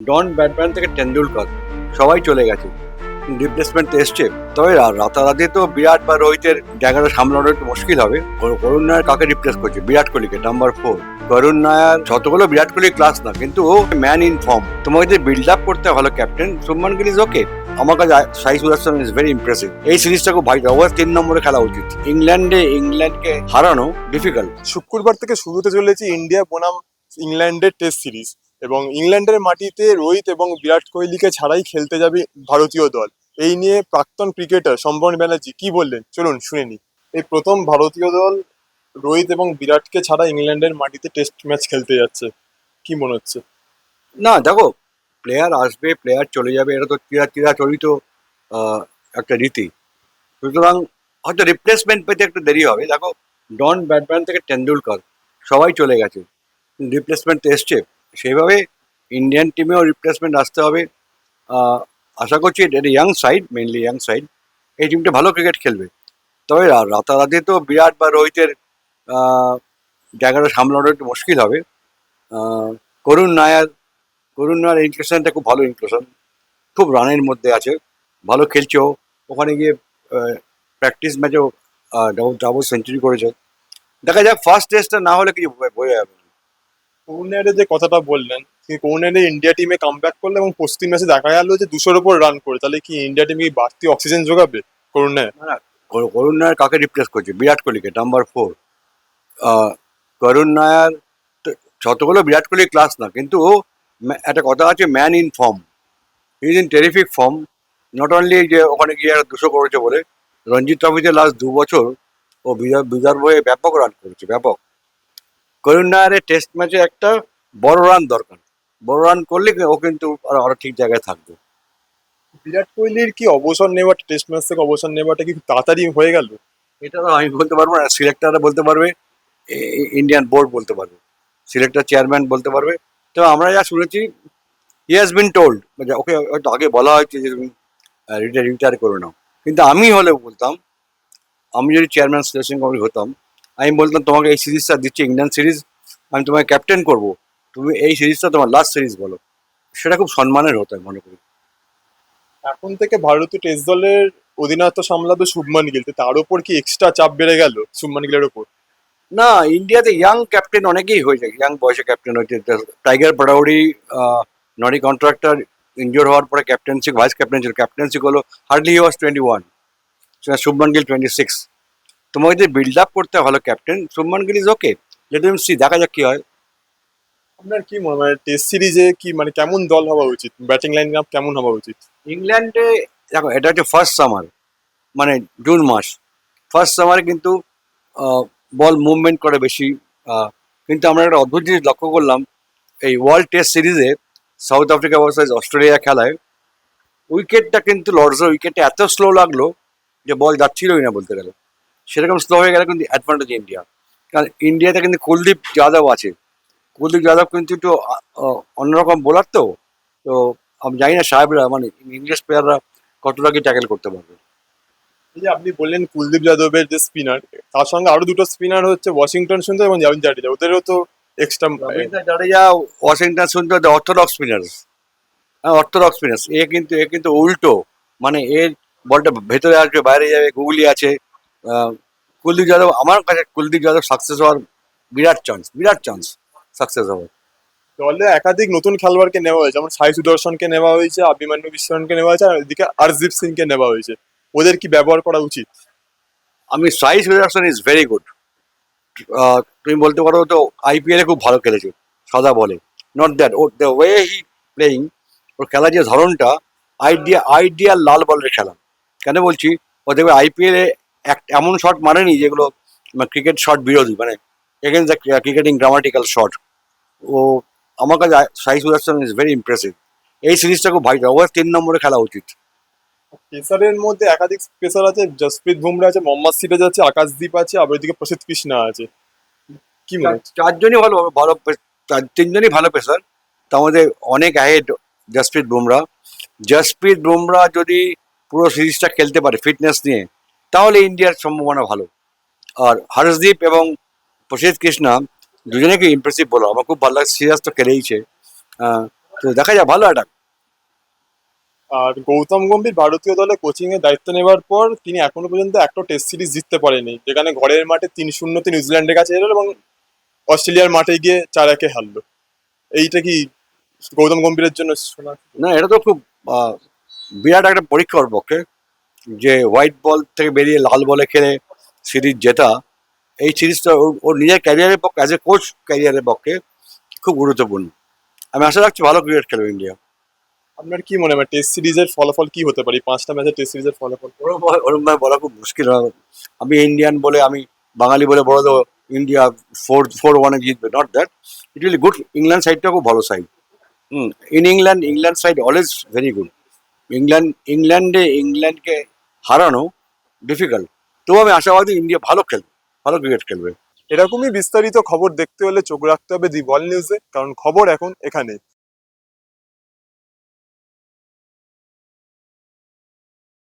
ডন Batman থেকে টেন্ডুলকার, সবাই চলে গেছে। রিপ্লেসমেন্ট এসছে, তবে রাতারাতি তো বিরাট বা রোহিতের জায়গাটা সামলানো একটু মুশকিল হবে। কর- করুণ নায়ার কাকে রিপ্লেস করছে? বিরাট কোহলিকে নাম্বার ফোর করুণ নায়ার যতগুলো বিরাট কোহলি ক্লাস না, কিন্তু ও ম্যান ইন ফর্ম তোমাকে যদি বিল্ড আপ করতে হলো captain Shubman Gill is okay আমার কাছে সাই সুদর্শন ইজ ভেরি ইমপ্রেসিভ এই সিরিজটা খুব ভাই ওভার তিন নম্বরে খেলা উচিত। ইংল্যান্ডে, ইংল্যান্ডকে হারানো ডিফিকাল্ট শুক্রবার থেকে শুরুতে চলেছে ইন্ডিয়া বনাম ইংল্যান্ডের টেস্ট সিরিজ এবং ইংল্যান্ডের মাটিতে রোহিত এবং বিরাট কোহলিকে ছাড়াই খেলতে যাবে ভারতীয় দল। এই নিয়ে প্রাক্তন ক্রিকেটার সম্বরণ ব্যানার্জি কি বললেন? চলুন শুনে নি এই প্রথম ভারতীয় দল রোহিত এবং বিরাটকে ছাড়া ইংল্যান্ডের মাটিতে টেস্ট ম্যাচ খেলতে যাচ্ছে। কি মনে হচ্ছে? না দেখো প্লেয়ার আসবে প্লেয়ার চলে যাবে এটা তো ক্রীড়া আহ, একটা রীতি। সুতরাং হয়তো রিপ্লেসমেন্ট পেতে একটু দেরি হবে। দেখো ডন ব্যাটম্যান থেকে টেন্ডুলকার সবাই চলে গেছে। রিপ্লেসমেন্ট এসছে। সেইভাবে ইন্ডিয়ান টিমেও রিপ্লেসমেন্ট আসতে হবে। আশা করছি এটা young side mainly young side এই টিমটা ভালো ক্রিকেট খেলবে। তবে রাতারাতি তো বিরাট বা রোহিতের জায়গাটা সামলানো একটু মুশকিল হবে। করুণ নায়ার করুণ নায়ার ইনক্লুশনটা খুব ভালো ইনক্লুশন খুব রানের মধ্যে আছে। ভালো খেলছেও। ওখানে গিয়ে প্র্যাকটিস ম্যাচেও ডাবল ডাবল সেঞ্চুরি করেছে। দেখা যাক ফার্স্ট টেস্টটা না হলে কিছু বোঝা- যাবে। করুণারে যে কথাটা বললেন করুণারে ইন্ডিয়া টিমে কাম ব্যাক করলে এবং পশ্চিম ম্যাচে দেখা গেল যে দুশোর ওপর রান করে, তাহলে কি ইন্ডিয়া টিমে বাড়তি অক্সিজেন যোগাবে করুণায় কর- করুণ নায়ার কাকে রিপ্লেস করছে? বিরাট কোহলিকে নাম্বার ফোর করুণ নায়ার যতগুলো বিরাট কোহলি ক্লাস না, কিন্তু একটা কথা আছে man in form is in terrific form not only যে ওখানে গিয়ে দুশো করেছে বলে, রঞ্জিত ট্রফিতে লাস্ট দু বছর ও বিদর্ভ হয়ে ব্যাপক রান করেছে, ব্যাপক। করুণ নায়ারের টেস্ট ম্যাচে একটা বড় রান দরকার। বড় রান করলে ও কিন্তু আরও আরও ঠিক জায়গায় থাকবে। বিরাট কোহলির কি অবসর নেওয়াটা টেস্ট ম্যাচ থেকে অবসর নেওয়াটা কি তাড়াতাড়ি হয়ে গেল? এটা তো আমি বলতে পারব না সিলেক্টররা বলতে পারবে ইন্ডিয়ান বোর্ড বলতে পারবে সিলেক্টর চেয়ারম্যান বলতে পারবে। তো আমরা যা শুনেছি হি হ্যাজ বিন টোল্ড মানে ওকে হয়তো আগে বলা হয়েছে যে তুমি রিটায়ার রিটায়ার করে নাও। কিন্তু আমি হলে বলতাম আমি যদি চেয়ারম্যান সিলেকশন কমিটি হতাম আমি বলতাম তোমাকে এই সিরিজটা দিচ্ছি ইন্ডিয়ান সিরিজ আমি তোমাকে ক্যাপ্টেন করব। তুমি এই সিরিজটা তোমার লাস্ট সিরিজ বলো। সেটা খুব সম্মানের হতো আমি মনে করি। এখন থেকে ভারতীয় টেস্ট দলের অধিনায়ত্ব সামলাবে শুভমান গিল। তার উপর কি এক্সট্রা চাপ বেড়ে গেল শুভমান গিলের উপর? না ইন্ডিয়াতে ইয়াং ক্যাপ্টেন অনেকেই হয়ে যায়। ইয়াং বয়সে ক্যাপ্টেন হয়েছে টাইগার পাডাউরি নরি কন্ট্রাক্টর ইনজোর হওয়ার পরে ক্যাপ্টেন্সি ভাইস ক্যাপ্টেন্সি ক্যাপ্টেন্সি হলো hardly was twenty one Shubman Gill twenty six তোমাকে যদি বিল্ড আপ করতে হলো captain Shubman Gill is okay let see দেখা যাক কি হয়। আপনার কি মনে হয় টেস্ট সিরিজে কি মানে কেমন দল হওয়া উচিত? ব্যাটিং লাইন আপ কেমন হওয়া উচিত? ইংল্যান্ডে দেখো এটা হচ্ছে ফার্স্ট সামার মানে জুন মাস। ফার্স্ট সামারে কিন্তু বল মুভমেন্ট করে বেশি কিন্তু আমরা একটা অদ্ভুত জিনিস লক্ষ্য করলাম এই ওয়ার্ল্ড টেস্ট সিরিজে সাউথ আফ্রিকা ভার্সেস অস্ট্রেলিয়া খেলায় উইকেটটা কিন্তু লর্ডসের উইকেটটা এত স্লো লাগল যে বল যাচ্ছিলই না বলতে গেলে। সেরকম স্লো হয়ে গেলে কিন্তু অ্যাডভান্টেজ ইন্ডিয়া কারণ ইন্ডিয়াতে কিন্তু কুলদীপ যাদব আছে। কুলদীপ যাদব কিন্তু একটু অন্যরকম বোলার তো। তো আমি জানি না সাহেবরা মানে ইংলিশ প্লেয়াররা কতটা কি ট্যাকেল করতে পারবে। এই যে আপনি বললেন কুলদীপ যাদবের যে স্পিনার তার সঙ্গে আরও দুটো স্পিনার হচ্ছে ওয়াশিংটন সুন্দর এবং জাভিন জাডেজা ওদেরও তো extra Jadeja Washington Sundar orthodox spinners হ্যাঁ অর্থোডক্স স্পিনার্স এ কিন্তু এ কিন্তু উল্টো। মানে এর বলটা ভেতরে আসবে বাইরে যাবে গুগলি আছে। কুলদীপ যাদব আমার কাছে কুলদীপ যাদব সাকসেস হওয়ার বিরাট চান্স বিরাট চান্স সাকসেস হওয়ার দলে একাধিক নতুন খেলোয়াড়কে নেওয়া হয়েছে যেমন সাই সুদর্শনকে নেওয়া হয়েছে অভিমান্যু বিশ্বরণকে নেওয়া হয়েছে আর এদিকে আরজিপ সিংকে নেওয়া হয়েছে। ওদের কি ব্যবহার করা উচিত? আমি size reduction is very good তুমি বলতে পারো তো আইপিএলে খুব ভালো খেলেছে সাদা বলে। নট দ্যাট ও দ্য ওয়ে হি প্লেয়িং ওর খেলার যে ধরনটা আইডিয়া আইডিয়াল লাল বলের খেলা। কেন বলছি? ও দেখবে আইপিএলে এমন শট মারেনি যেগুলো ক্রিকেট শট বিরোধী মানে against the cricketing grammatical shot ও আমার কাছে সাই সুদর্শন ইজ ভেরি ইমপ্রেসিভ এই সিরিজটা খুব ভাই ওভার তিন নম্বরে খেলা উচিত। পেসারের মধ্যে একাধিক পেসার আছে জসপ্রীত বুমরা আছে মোহাম্মদ সিরাজ আছে আকাশদীপ আছে আবার ওইদিকে প্রসিদ্ধ কৃষ্ণা আছে। কি মনে চারজনই ভালো ভালো তিনজনই ভালো পেসার। তার মধ্যে অনেক আহেড জসপ্রীত বুমরা। জসপ্রীত বুমরা যদি পুরো সিরিজটা খেলতে পারে ফিটনেস নিয়ে তাহলে ইন্ডিয়ার সম্ভাবনা ভালো। আর হর্ষদীপ এবং প্রসিদ্ধ কৃষ্ণা দুজনেকে ইমপ্রেসিভ বলো। আমার খুব ভালো লাগে সিরাজ তো খেলেইছে। তো দেখা যায় ভালো একটা। আর গৌতম গম্ভীর ভারতীয় দলে কোচিং এর দায়িত্ব নেওয়ার পর তিনি এখনও পর্যন্ত একটা টেস্ট সিরিজ জিততে পারেনি। যেখানে ঘরের মাঠে তিন শূন্য শূন্যতে নিউজিল্যান্ডের কাছে হেরল এবং অস্ট্রেলিয়ার মাঠে গিয়ে চার একে হারলো। এইটা কি গৌতম গম্ভীরের জন্য শোনা? না এটা তো খুব বিরাট একটা পরীক্ষার পক্ষে। যে হোয়াইট বল থেকে বেরিয়ে লাল বলে খেলে সিরিজ জেতা এই সিরিজটা ওর- ওর নিজের ক্যারিয়ারের পক্ষে অ্যাজ এ কোচ ক্যারিয়ারের পক্ষে খুব গুরুত্বপূর্ণ। আমি আশা রাখছি ভালো ক্রিকেট খেলবে ইন্ডিয়া। আপনার কি মনে হয় টেস্ট সিরিজের ফলাফল কি হতে পারে? পাঁচটা ম্যাচের টেস্ট সিরিজের ফলাফল ওরম ওরম ভাবে বলা খুব মুশকিল হবে আমি ইন্ডিয়ান বলে আমি বাঙালি বলে বড় তো ইন্ডিয়া ফোর ফোর ওয়ানে জিতবে। Not that it will good England সাইডটা খুব ভালো side hmm. In England England side always very good England, ইংল্যান্ডে, ইংল্যান্ডকে হারানো ডিফিকাল্ট তবু আমি আশাবাদী ইন্ডিয়া ভালো খেলবে, ভালো ক্রিকেট খেলবে। এরকমই বিস্তারিত খবর দেখতে হলে চোখ রাখতে হবে দি বল নিউজে কারণ খবর এখন এখানে